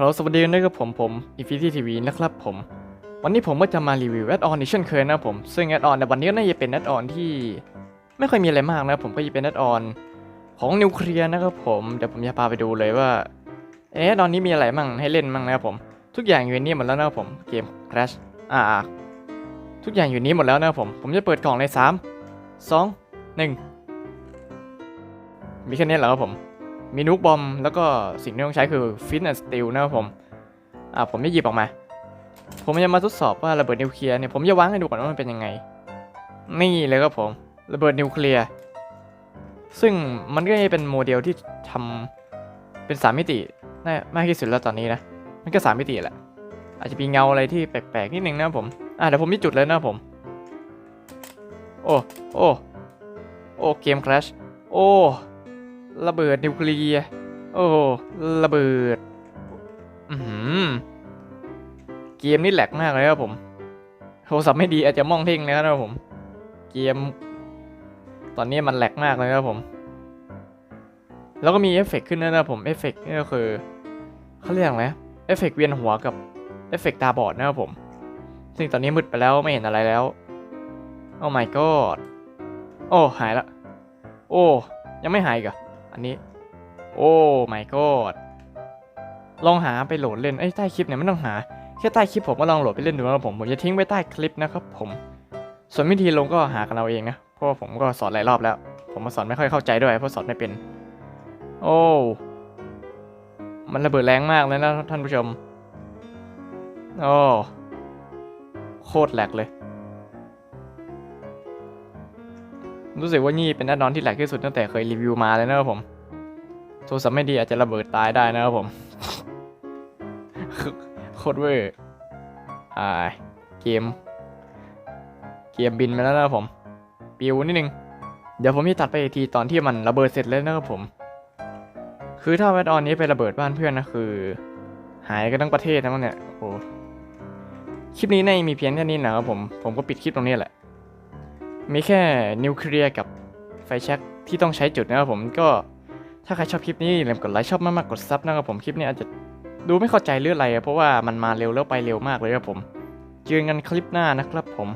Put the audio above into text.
ฮัลโหลสวัสดีนะครับผมผม Infinity TV นะครับผม วันนี้ผมก็จะมารีวิวแอดออนอีกเช่นเคยนะครับผม ซึ่งแอดออนในวันนี้ก็น่าจะเป็นแอดออนที่ไม่ค่อยมีอะไรมากนะครับผมก็จะเป็นแอดออนของนิวเคลียร์นะครับผมเดี๋ยวผมจะพาไปดูเลยว่าเอ๊ะแอดออนนี้มีอะไรมั่งให้เล่นมั่งนะครับผม ทุกอย่างอยู่ในนี้หมดแล้วนะครับผมเกม Crash อ่าทุกอย่างอยู่นนี้หมดแล้วนะครับผม ผมจะเปิดกล่องใน3 2 1 มีแค่นี้เหรอครับผม มีนุกบอม แล้วก็สิ่งที่ต้องใช้คือฟิตแอนด์สตีลนะครับผมอ่าผมจะหยิบออกมา ผมจะมาทดสอบว่าระเบิดนิวเคลียร์เนี่ยผมจะวางให้ดูก่อนว่ามันเป็นยังไง นี่เลยครับผมระเบิดนิวเคลียร์ซึ่งมันก็จะเป็นโมเดลที่ทำเป็นสามมิติน่ามากที่สุดแล้วตอนนี้นะมันก็สามมิติแหละอาจจะมีเงาอะไรที่แปลกๆนิดนึงนะครับผมอ่าเดี๋ยวผมมีจุดเลยนะครับผมโอ้โอ้โอ้เกมคราชโอ้ ระเบิดนิวเคลียร์โอ้ระเบิดอือหือเกมนี่แหลกมากเลยครับผมโทรศัพท์ไม่ดีอาจจะมองเท่งเลยครับผม เกม ตอนนี้มันแหลกมากเลยครับผม แล้วก็มีเอฟเฟกต์ขึ้นด้วยนะครับผมเอฟเฟกต์นี่ก็คือเขาเรียกอะไรเอฟเฟกต์เวียนหัวกับเอฟเฟกต์ตาบอดนะครับผม ซึ่งตอนนี้มืดไปแล้วไม่เห็นอะไรแล้วโอ้ my god โอ้หายละ โอ้ ยังไม่หายกเหร อันนี้ โอ้ my god ลองหาไปโหลดเล่นไอ้ใต้คลิปเนี่ยไม่ต้องหาแค่ใต้คลิปผมก็ลองโหลดไปเล่นดูนะครับผมผมจะทิ้งไว้ใต้คลิปนะครับผม ส่วนวิธีลงก็หากันเอาเองนะเพราะว่าผมก็สอนหลายรอบแล้ว ผมมาสอนไม่ค่อยเข้าใจด้วยเพราะสอนไม่เป็น โอ้มันระเบิดแรงมากเลยนะท่านผู้ชม โอ้ โคตรแหลกเลย รู้สึกว่านี่เป็นแอดนอนที่แหลกที่สุดตั้งแต่เคยรีวิวมาเลยนะครับผมโทรศัพท์ไม่ดีอาจจะระเบิดตายได้นะครับผมโคตรเวอร์อ่าเกม เกมบินไปแล้วนะครับผมปิวนิดนึง เดี๋ยวผมจะตัดไปอีกทีตอนที่มันระเบิดเสร็จแล้วนะครับผม คือถ้าแอดออนนี้ไประเบิดบ้านเพื่อนนะคือ หายกันทั้งประเทศนะมันเนี่ยโอ้โหคลิปนี้ในมีเพียงแค่นี้นะครับผม ผมก็ปิดคลิปตรงนี้แหละ มีแค่นิวเคลียร์กับไฟแช็กที่ต้องใช้จุดนะครับผมก็ถ้าใครชอบคลิปนี้อย่าลืมกดไลค์ชอบมากๆกดซับนะครับผมคลิปนี้อาจจะดูไม่เข้าใจเรื่องอะไร เพราะว่ามันมาเร็วแล้วไปเร็วมากเลยครับผมเจอกันคลิปหน้านะครับผม